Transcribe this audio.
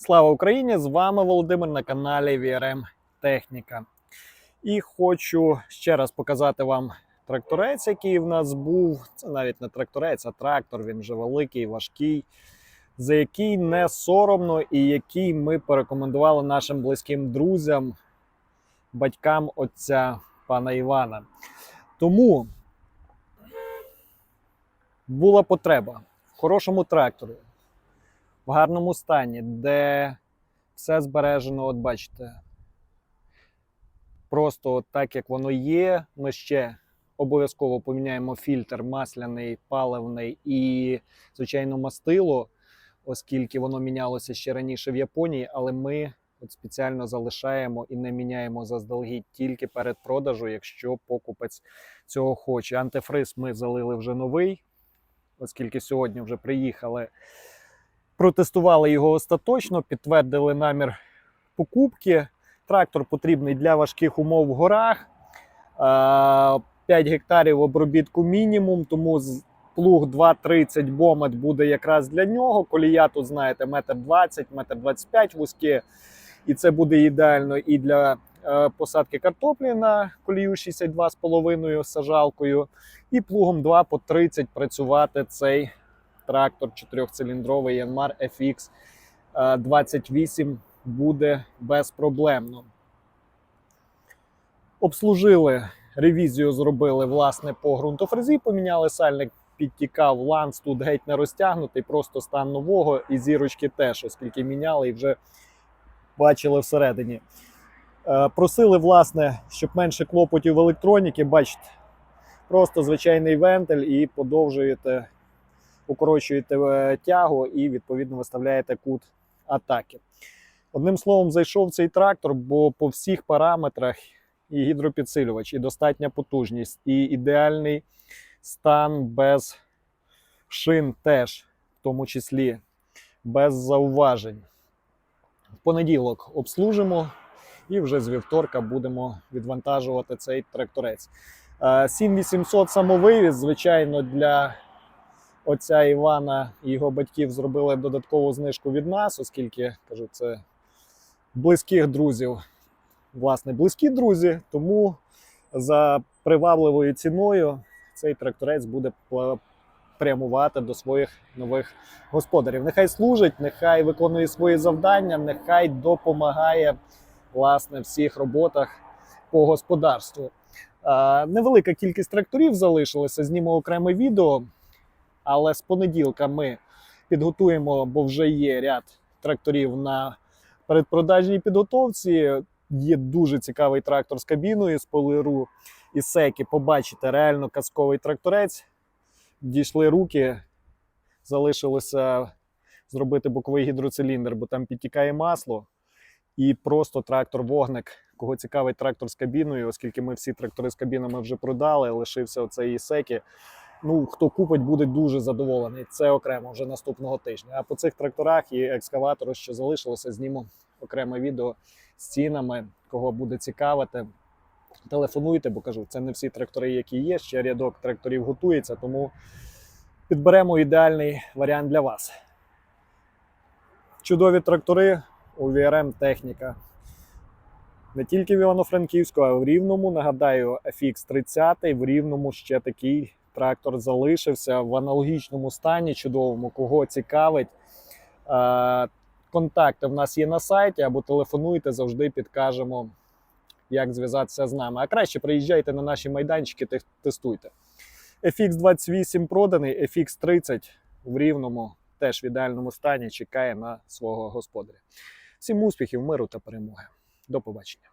Слава Україні! З вами Володимир на каналі VRM Техніка. І хочу ще раз показати вам тракторець, який в нас був. Це навіть не тракторець, а трактор. Він вже великий, важкий, за який не соромно і який ми порекомендували нашим близьким друзям, батькам отця пана Івана. Тому була потреба в хорошому тракторі в гарному стані, де все збережено, от бачите, просто от так, як воно є. Ми ще обов'язково поміняємо фільтр масляний, паливний і, звичайно, мастило, оскільки воно мінялося ще раніше в Японії, але ми от спеціально залишаємо і не міняємо заздалегідь тільки перед продажу, якщо покупець цього хоче. Антифриз ми залили вже новий, оскільки сьогодні вже приїхали протестували його остаточно, підтвердили намір покупки. Трактор потрібний для важких умов в горах. 5 гектарів обробітку мінімум, тому плуг 2,30 бомет буде якраз для нього. Колія тут, знаєте, метр 20, метр 25 вузькі. І це буде ідеально і для е, посадки картоплі на колію 62,5 сажалкою, і плугом 2 по 30 працювати цей трактор чотирьохциліндровий Yanmar FX е, 28 буде безпроблемно. Обслужили, ревізію зробили власне по ґрунтофрезі, поміняли сальник, підтікав ланц, тут геть не розтягнутий, просто стан нового, і зірочки теж, оскільки міняли і вже бачили всередині. Е, Просили, власне, щоб менше клопотів в електроніки, бачите, просто звичайний вентиль і подовжуєте укорочуєте е, тягу і відповідно виставляєте кут атаки. Одним словом, зайшов цей трактор, бо по всіх параметрах і гідропідсилювач, і достатня потужність, і ідеальний стан без шин теж, в тому числі без зауважень. В понеділок обслужимо і вже з вівторка будемо відвантажувати цей тракторець. Е, 7800 самовивіз, звичайно, для отця Івана і його батьків зробили додаткову знижку від нас, оскільки кажу, це близьких друзів. Власне, близькі друзі, тому за привабливою ціною цей тракторець буде прямувати до своїх нових господарів. Нехай служить, нехай виконує свої завдання, нехай допомагає власне всіх роботах по господарству. Невелика кількість тракторів залишилася. Зніму окреме відео. Але з понеділка ми підготуємо, бо вже є ряд тракторів на передпродажній підготовці. Є дуже цікавий трактор з кабіною з полиру і секі. Побачите, реально казковий тракторець. Дійшли руки, залишилося зробити боковий гідроциліндр, бо там підтікає масло. І просто трактор-вогник. Кого цікавий трактор з кабіною, оскільки ми всі трактори з кабінами вже продали, лишився оцей Ісекі ну, хто купить, буде дуже задоволений. Це окремо вже наступного тижня. А по цих тракторах і екскаватору, що залишилося, зніму окреме відео з цінами, кого буде цікавити. Телефонуйте, бо кажу, це не всі трактори, які є. Ще рядок тракторів готується, тому підберемо ідеальний варіант для вас. Чудові трактори у VRM техніка. Не тільки в Івано-Франківську, а в Рівному. Нагадаю, FX30 в Рівному ще такий трактор залишився в аналогічному стані, чудовому, кого цікавить. Е, Контакти в нас є на сайті або телефонуйте, завжди підкажемо, як зв'язатися з нами. А краще приїжджайте на наші майданчики, тестуйте. FX28 проданий, FX30 в рівному, теж в ідеальному стані, чекає на свого господаря. Всім успіхів, миру та перемоги. До побачення.